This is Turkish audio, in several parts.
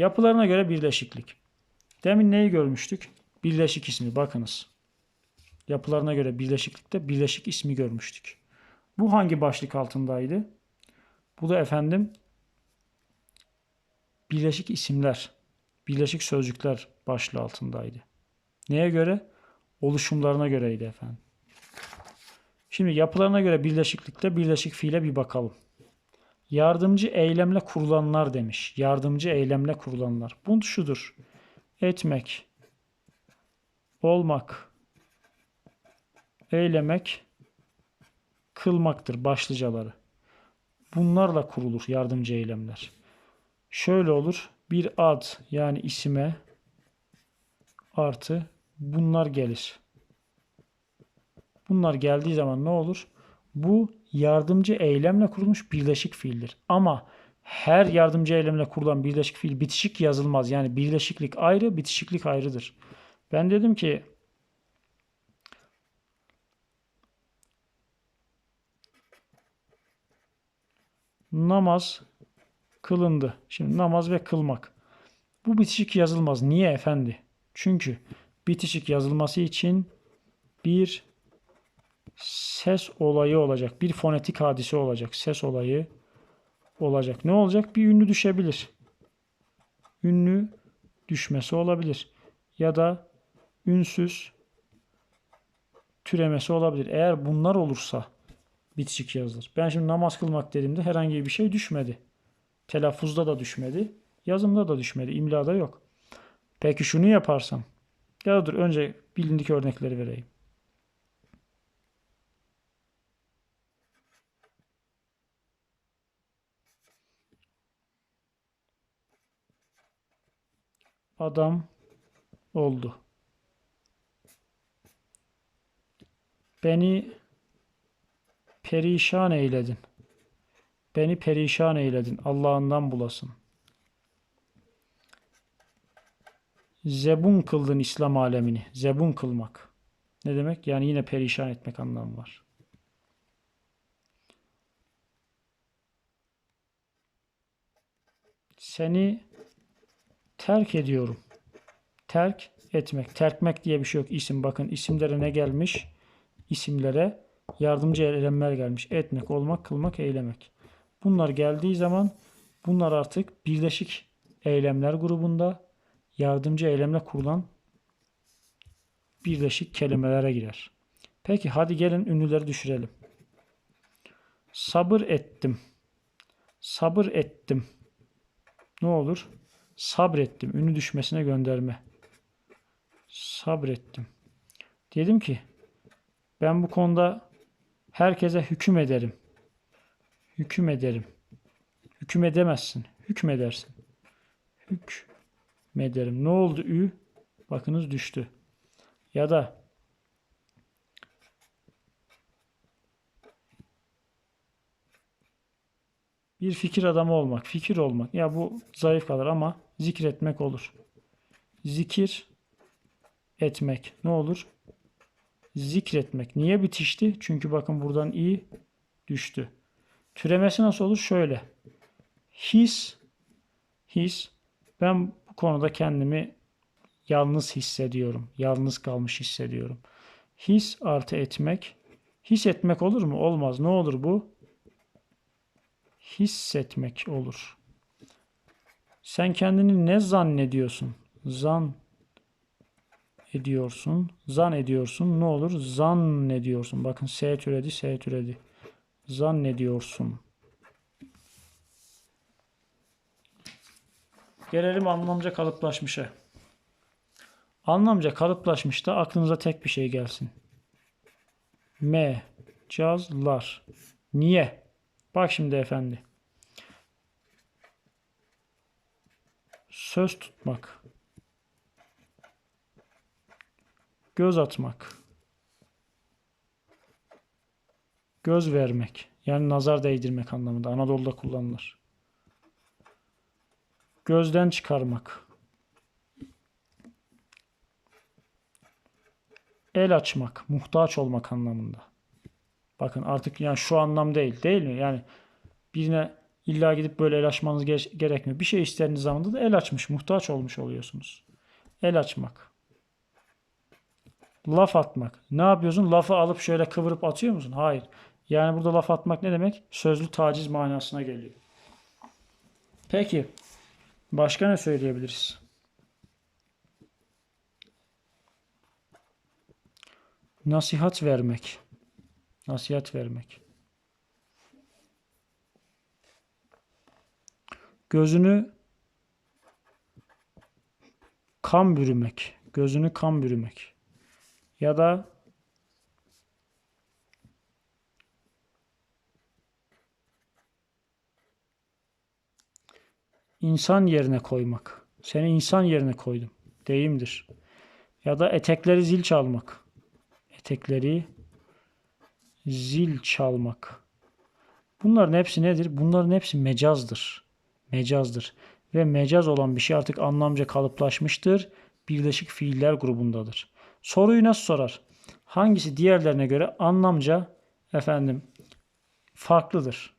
Yapılarına göre birleşiklik. Demin neyi görmüştük? Birleşik ismi bakınız. Yapılarına göre birleşiklikte birleşik ismi görmüştük. Bu hangi başlık altındaydı? Bu da efendim birleşik isimler, birleşik sözcükler başlığı altındaydı. Neye göre? Oluşumlarına göreydi efendim. Şimdi yapılarına göre birleşiklikte birleşik fiile bir bakalım. Yardımcı eylemle kurulanlar demiş. Yardımcı eylemle kurulanlar. Bu şudur. Etmek, olmak, eylemek, kılmaktır başlıcaları. Bunlarla kurulur yardımcı eylemler. Şöyle olur. Bir ad yani isime artı bunlar gelir. Bunlar geldiği zaman ne olur? Bu yardımcı eylemle kurulmuş birleşik fiildir. Ama her yardımcı eylemle kurulan birleşik fiil bitişik yazılmaz. Yani birleşiklik ayrı, bitişiklik ayrıdır. Ben dedim ki namaz kılındı. Şimdi namaz ve kılmak. Bu bitişik yazılmaz. Niye efendi? Çünkü bitişik yazılması için bir ses olayı olacak. Bir fonetik hadise olacak. Ses olayı olacak. Ne olacak? Bir ünlü düşebilir. Ünlü düşmesi olabilir. Ya da ünsüz türemesi olabilir. Eğer bunlar olursa bitişik yazılır. Ben şimdi namaz kılmak dediğimde herhangi bir şey düşmedi. Telaffuzda da düşmedi. Yazımda da düşmedi. İmlada yok. Peki şunu yaparsam. Ya dur önce bilindik örnekleri vereyim. Adam oldu. Beni perişan eyledin. Beni perişan eyledin. Allah'ından bulasın. Zebun kıldın İslam alemini. Zebun kılmak. Ne demek? Yani yine perişan etmek anlamı var. Seni terk ediyorum. Terk etmek. Terkmek diye bir şey yok. İsim bakın isimlere ne gelmiş? İsimlere yardımcı eylemler gelmiş. Etmek, olmak, kılmak, eylemek. Bunlar geldiği zaman bunlar artık birleşik eylemler grubunda yardımcı eylemle kurulan birleşik kelimelere girer. Peki hadi gelin ünlüleri düşürelim. Sabır ettim. Sabır ettim. Ne olur? Sabrettim. Ünlü düşmesine gönderme. Sabrettim. Dedim ki ben bu konuda herkese hüküm ederim. Hüküm ederim. Hüküm edemezsin. Hükmedersin. Hükmederim. Ne oldu ü? Bakınız düştü. Ya da bir fikir adamı olmak, fikir olmak. Ya bu zayıf kalır ama zikretmek olur. Zikir etmek. Ne olur? Zikretmek. Niye bitişti? Çünkü bakın buradan i düştü. Türemesi nasıl olur? Şöyle. His his ben bu konuda kendimi yalnız hissediyorum. Yalnız kalmış hissediyorum. His artı etmek. Hissetmek olur mu? Olmaz. Ne olur bu? Hissetmek olur. Sen kendini ne zannediyorsun? Zan ediyorsun. Zan ediyorsun. Ne olur? Zan ediyorsun. Bakın S türedi, S türedi. Zannediyorsun. Gelelim anlamca kalıplaşmışa. Anlamca kalıplaşmışta aklınıza tek bir şey gelsin. Me, cazlar. Niye? Bak şimdi efendi. Söz tutmak. Göz atmak. Göz vermek. Yani nazar değdirmek anlamında. Anadolu'da kullanılır. Gözden çıkarmak. El açmak, muhtaç olmak anlamında. Bakın artık yani şu anlam değil, değil mi? Yani birine İlla gidip böyle el açmanız ge- gerekmiyor. Bir şey istediğiniz zaman da el açmış, muhtaç olmuş oluyorsunuz. El açmak. Laf atmak. Ne yapıyorsun? Lafı alıp şöyle kıvırıp atıyor musun? Hayır. Yani burada laf atmak ne demek? Sözlü taciz manasına geliyor. Peki. Başka ne söyleyebiliriz? Nasihat vermek. Nasihat vermek. Gözünü kan bürümek. Gözünü kan bürümek. Ya da insan yerine koymak. Seni insan yerine koydum. Deyimdir. Ya da etekleri zil çalmak. Etekleri zil çalmak. Bunların hepsi nedir? Bunların hepsi mecazdır. Mecazdır. Ve mecaz olan bir şey artık anlamca kalıplaşmıştır. Birleşik fiiller grubundadır. Soruyu nasıl sorar? Hangisi diğerlerine göre anlamca efendim farklıdır?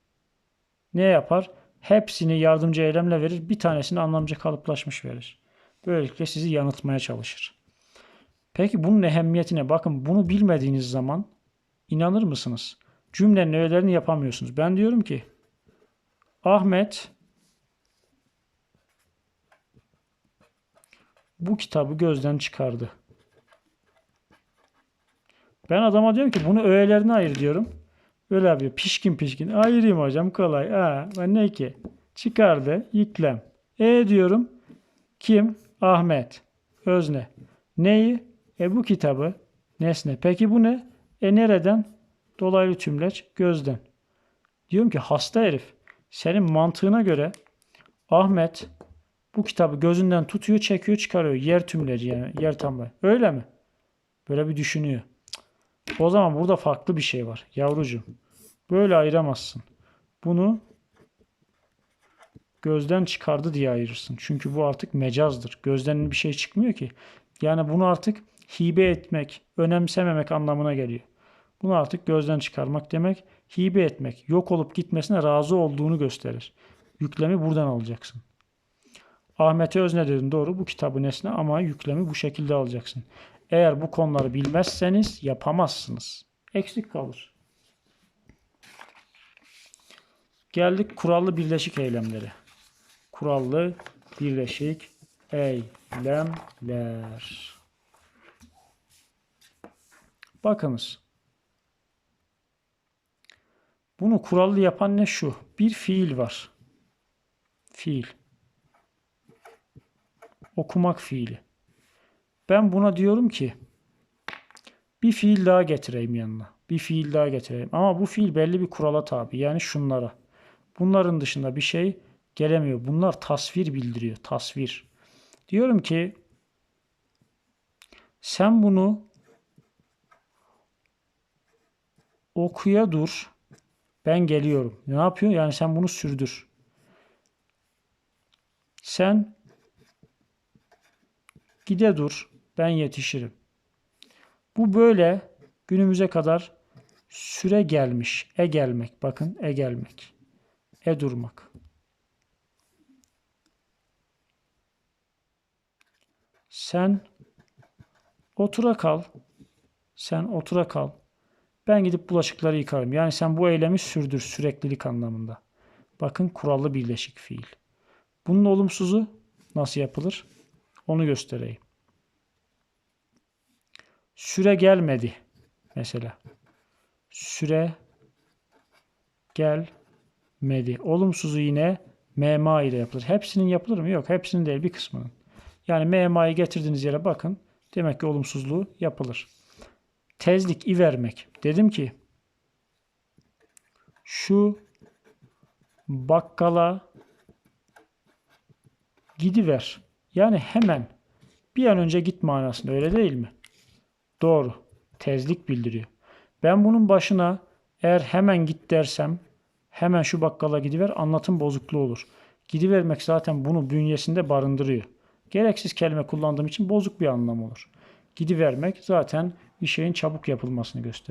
Ne yapar? Hepsini yardımcı eylemle verir. Bir tanesini anlamca kalıplaşmış verir. Böylelikle sizi yanıltmaya çalışır. Peki bunun ehemmiyetine bakın bunu bilmediğiniz zaman inanır mısınız? Cümlenin öğelerini yapamıyorsunuz. Ben diyorum ki Ahmet bu kitabı gözden çıkardı. Ben adama diyorum ki bunu öğelerine ayır diyorum. Öyle yapıyor. Pişkin pişkin. Ayırayım hocam kolay. Ha, ben ne ki? Çıkardı. Yüklem. E diyorum. Kim? Ahmet. Özne. Neyi? E bu kitabı. Nesne. Peki bu ne? E nereden? Dolaylı tümleç. Gözden. Diyorum ki hasta herif. Senin mantığına göre Ahmet bu kitabı gözünden tutuyor, çekiyor, çıkarıyor. Yer tümleci yani. Yer tamamı. Öyle mi? Böyle bir düşünüyor. O zaman burada farklı bir şey var. Yavrucuğum. Böyle ayıramazsın. Bunu gözden çıkardı diye ayırırsın. Çünkü bu artık mecazdır. Gözden bir şey çıkmıyor ki. Yani bunu artık hibe etmek, önemsememek anlamına geliyor. Bunu artık gözden çıkarmak demek, hibe etmek, yok olup gitmesine razı olduğunu gösterir. Yüklemi buradan alacaksın. Ahmet'e özne dedin doğru bu kitabı nesne ama yüklemi bu şekilde alacaksın. Eğer bu konuları bilmezseniz yapamazsınız. Eksik kalır. Geldik kurallı birleşik eylemlere. Kurallı birleşik eylemler. Bakınız. Bunu kurallı yapan ne şu? Bir fiil var. Fiil. Okumak fiili. Ben buna diyorum ki bir fiil daha getireyim yanına. Bir fiil daha getireyim. Ama bu fiil belli bir kurala tabi. Yani şunlara. Bunların dışında bir şey gelemiyor. Bunlar tasvir bildiriyor. Tasvir. Diyorum ki sen bunu okuya dur. Ben geliyorum. Ne yapıyor? Yani sen bunu sürdür. Sen gide dur. Ben yetişirim. Bu böyle günümüze kadar süre gelmiş. E gelmek. Bakın e gelmek. E durmak. Sen otura kal. Sen otura kal. Ben gidip bulaşıkları yıkarım. Yani sen bu eylemi sürdür süreklilik anlamında. Bakın kurallı birleşik fiil. Bunun olumsuzu nasıl yapılır? Onu göstereyim. Süre gelmedi mesela. Süre gelmedi. Olumsuzu yine mema ile yapılır. Hepsinin yapılır mı? Yok. Hepsinin değil bir kısmının. Yani mema'yı getirdiğiniz yere bakın. Demek ki olumsuzluğu yapılır. Tezlik, i vermek. Dedim ki şu bakkala gidiver. Yani hemen bir an önce git manasında öyle değil mi? Doğru. Tezlik bildiriyor. Ben bunun başına eğer hemen git dersem hemen şu bakkala gidiver anlatım bozukluğu olur. Gidivermek zaten bunu bünyesinde barındırıyor. Gereksiz kelime kullandığım için bozuk bir anlam olur. Gidivermek zaten bir şeyin çabuk yapılmasını gösterir.